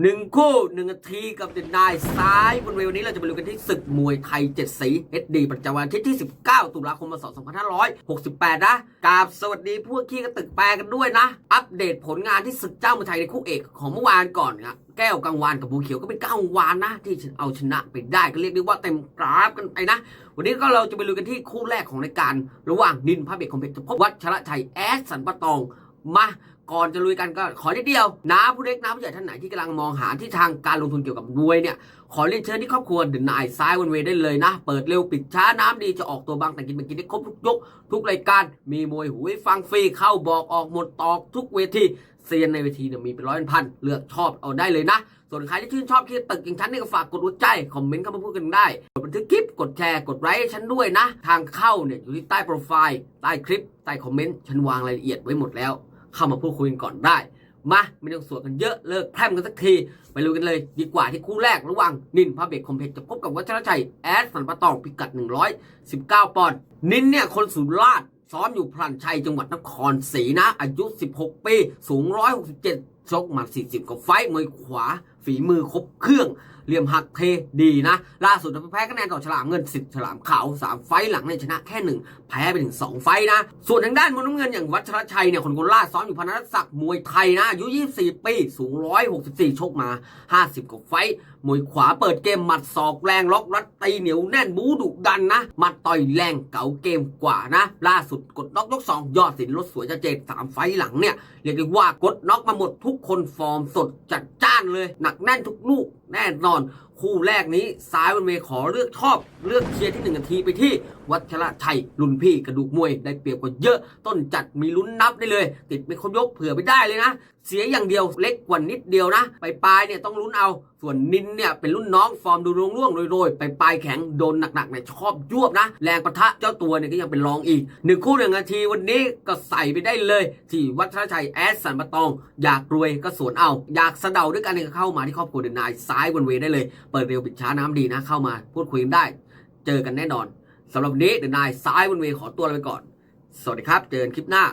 หนึ่งคู่หนึ่งนาทีกับเดนนายซ้ายบนเวลวันนี้เราจะไปดูกันที่ศึกมวยไทย7สี HD ประจำวันอาทิตย์ที่ 19 ตุลาคมพศ2568 นะกราบสวัสดีพวกขี้กระตึกแปลกันด้วยนะ อัปเดตผลงานที่ศึกเจ้ามวยไทยในคู่เอกของเมื่อวานก่อนนะแก้วกังวานกับบูเขียวก็เป็นกังวานนะ ที่เอาชนะไปได้ก็เรียกได้ว่าเต็มกราฟกันไปนะ วันนี้ก็เราจะไปดูกันที่คู่แรกของรายการ ระหว่างนินพระเบกคอมเพล็กซ์พบวัชระชัยแอสสันปะตอง มาก่อนจะลุยกันก็ขอนิดเดียวน้าผู้เล็กน้าผู้ใหญ่ท่านไหนที่กำลังมองหาที่ทางการลงทุนเกี่ยวกับมวยเนี่ย ขอเรียนเชิญที่ครอบครัวเดินนายซ้ายวันเวได้เลยนะ เปิดเร็วปิดช้าน้ำดีจะออกตัวบางแต่กินไปกินได้ครบทุกยก ทุกรายการมีมวยหูให้ฟังฟรีเข้าบอกออกหมดตอกทุกเวทีเซียนในเวทีเนี่ยมีเป็นร้อยเป็นพันเลือกชอบเอาได้เลยนะ ส่วนใครที่ชื่นชอบที่ตึกอย่างฉันนี่ก็ฝากกดหัวใจ คอมเมนต์เข้ามาพูดกันได้ กดบันทึกคลิป กดแชร์ กดไลค์ให้ฉันด้วยนะ ทางเข้าเนี่ยอยู่ที่ใต้โปรไฟล์ ใต้คลิป ใต้คอมเมนต์ ฉันวางรายละเอียดไว้หมดแล้ว เข้ามาพูดคุยกันก่อนได้มาไม่ต้องสวดกันเยอะเลิกแพร่มกันสักทีไปดูกันเลย ดีกว่าที่คู่แรกระหว่างนินพาเบกคอมเพล็กจะพบกับวัชรชัย แอดสันปะตองพิกัด 119 ปอนด์นินเนี่ยคนสุราษฎร์ซ้อมอยู่พลันชัยจังหวัดนครศรีนะ อายุ 16 ปี สูง 167 ชกมา 40กว่าไฟมวยขวา ฝีมือครบเครื่องเหลี่ยมหักเทดีนะ ล่าสุดแพ้คะแนนต่อฉลามเงินสิทธิ์ฉลามขาว3ไฟหลังเนี่ยชนะแค่หนึ่งแพ้ไปถึง2ไฟนะ ส่วนทางด้านมุมน้ำเงินอย่างวัชรชัยเนี่ยคนโคราซ้อมอยู่พนัสศักดิ์มวยไทยนะอายุ24ปีสูง164ชกมา50กว่าไฟมวยขวาเปิดเกมหมัดศอกแรงล็อกรัดตีเหนียวแน่นบูดุดันนะหมัดต่อยแรงเก๋าเกมกว่านะ ล่าสุดกดน็อกยก2ยอดสินลดสวยจะเจดสามไฟหลังเนี่ยเรียกได้ว่ากดน็อกมาหมดทุกคนฟอร์มสดจัดจ้านเลยหนักแน่นทุกลูกแน่นอน คู่แรกนี้ซ้ายวันเมย์ขอเลือกชอบ เลือกเชียร์ที่หนึ่งนาทีไปที่วัชระชัยรุ่นพี่กระดูกมวยได้เปรียบกว่าเยอะ ต้นจัดมีลุ้นนับได้เลย ติดไม่ครบยกเผื่อไปได้เลยนะ เสียอย่างเดียวเล็กกว่านิดเดียวนะ ไปปลายเนี่ยต้องลุ้นเอา ส่วนนินเนี่ยเป็นรุ่นน้องฟอร์มดูร่วงร่วงๆโรยๆ ไปปลายแข็งโดนหนักๆเนี่ยชอบยวบนะ แรงประทะเจ้าตัวเนี่ยก็ยังเป็นรองอีกหนึ่งคู่หนึ่งนาทีวันนี้ก็ใส่ไปได้เลย ที่วัชระชัยแอสสันปะตอง อยากรวยก็สวนเอา อยากสะเดาด้วยกันเนี่ยก็เข้ามาที่ครอบครัวเดนนายซ้ายวันเวได้เลยเปิดเร็วปิดช้าน้ำดีนะ เข้ามาพูดคุยกันได้ เจอกันแน่นอนสำหรับนี้เดนนายซ้ายบนเวขอตัวลาไปก่อน สวัสดีครับ เจอกันคลิปหน้า